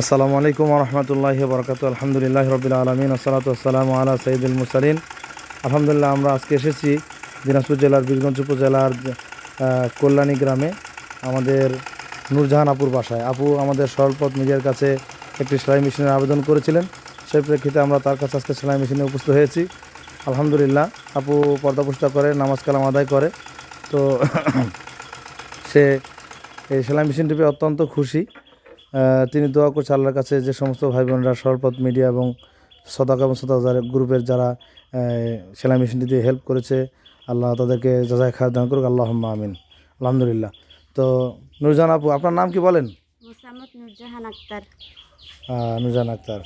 আসসালামু আলাইকুম রহমতুল্লাহি বরকাত আলহামদুলিল্লাহ রবিল আলমিন, আসসালাতু আসসালামু আলা সঈদুল মুসালিন আলহামদুলিল্লাহ, আমরা আজকে এসেছি দিনাজপুর জেলার বীরগঞ্জ উপজেলার কল্যাণী গ্রামে আমাদের নূরজাহান আপুর বাসায়। আপু আমাদের সরলপথ মিডিয়ার কাছে একটি সেলাই মেশিনের আবেদন করেছিলেন। সেই প্রেক্ষিতে আমরা তার কাছে আজকে সেলাই মেশিনে উপস্থিত হয়েছি। আলহামদুলিল্লাহ, আপু পর্দা পুষ্টা করে, নামাজ কালাম আদায় করে। তো সে এই সেলাই মেশিনটি অত্যন্ত খুশি। তিনি দোয়া করছে আল্লাহর কাছে যে সমস্ত ভাই বোনরা সরপথ মিডিয়া এবং সদাক এবং সদাক গ্রুপের যারা সেলাই মেশিনটি দিয়ে হেল্প করেছে আল্লাহ তাদেরকে যাচাই খায় দান করুক আল্লাহ আমিন। আলহামদুলিল্লাহ। তো নুরজান আপু আপনার নাম কি বলেন? নুরজাহান আক্তার। নুরজান আক্তার।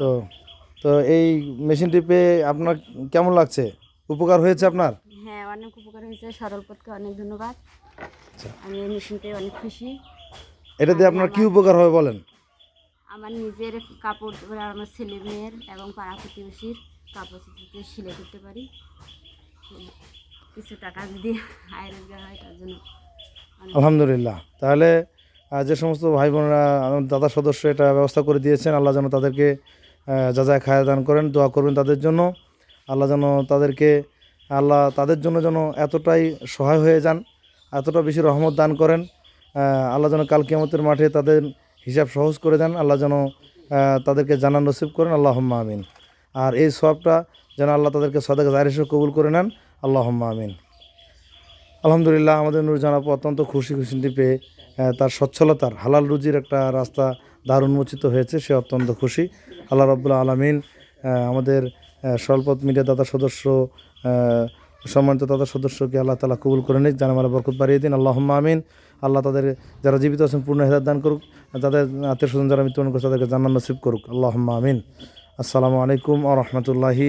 তো তো এই মেশিনটি পেয়ে আপনার কেমন লাগছে? উপকার হয়েছে আপনার? হ্যাঁ অনেক উপকার হয়েছে। সরল পথকে অনেক ধন্যবাদ। আচ্ছা। আমি এই মেশিন পেয়ে অনেক খুশি। এটা দিয়ে আপনার কি উপকার হবে বলেন? আমার নিজের কাপড় আমার ছেলে মেয়ের এবং পাড়া প্রতিবেশীর কাপড় চোপড় সিলাই করতে পারি। কিছু টাকা যদি আয় রোজগার হয় তার জন্য আলহামদুলিল্লাহ। তাহলে যে সমস্ত ভাই বোনরা আমার দাদা সদস্য এটা ব্যবস্থা করে দিয়েছেন আল্লাহ যেন তাদেরকে যা যা খায়া দান করেন দোয়া করবেন তাদের জন্য। আল্লাহ যেন তাদেরকে আল্লাহ তাদের জন্য যেন এতটাই সহায় হয়ে যান এতটা বেশি রহমত দান করেন। আল্লাহ যেন কাল কিয়ামতের মাঠে তাদের হিসাব সহজ করে দেন, আল্লাহ যেন তাদেরকে জানান নসিব করেন আল্লাহ আমিন। আর এই সবটা যেন আল্লাহ তাদেরকে সদাকে জাহির হিসেবে কবুল করে নেন আল্লাহ আমিন। আলহামদুলিল্লাহ আমাদের নুরজান আপু অত্যন্ত খুশি খুশিটি পেয়ে তার সচ্ছলতার, হালাল রুজির একটা রাস্তা দ্বার উন্মোচিত হয়েছে, সে অত্যন্ত খুশি। আল্লাহ রব্বুল্লাহ আলমিন আমাদের স্বল্পত মিডিয়া দাতা সদস্য সম্মানিত তাদের সদস্যকে আল্লাহ তালা কবুল করে নিক জানামালা বরকত বাড়িয়ে দিন। আল্লাহ আমিন। আল্লাহ তাদের যারা জীবিত আছেন, পূর্ণ হেদার দান করুক। তাদের আত্মীয় স্বজন যারা মৃত্যুবরণ করছে, তাদেরকে জান্নাত নসিব করুক। আল্লাহ আমিন। আসসালামু আলাইকুম আ রহমতুল্লাহি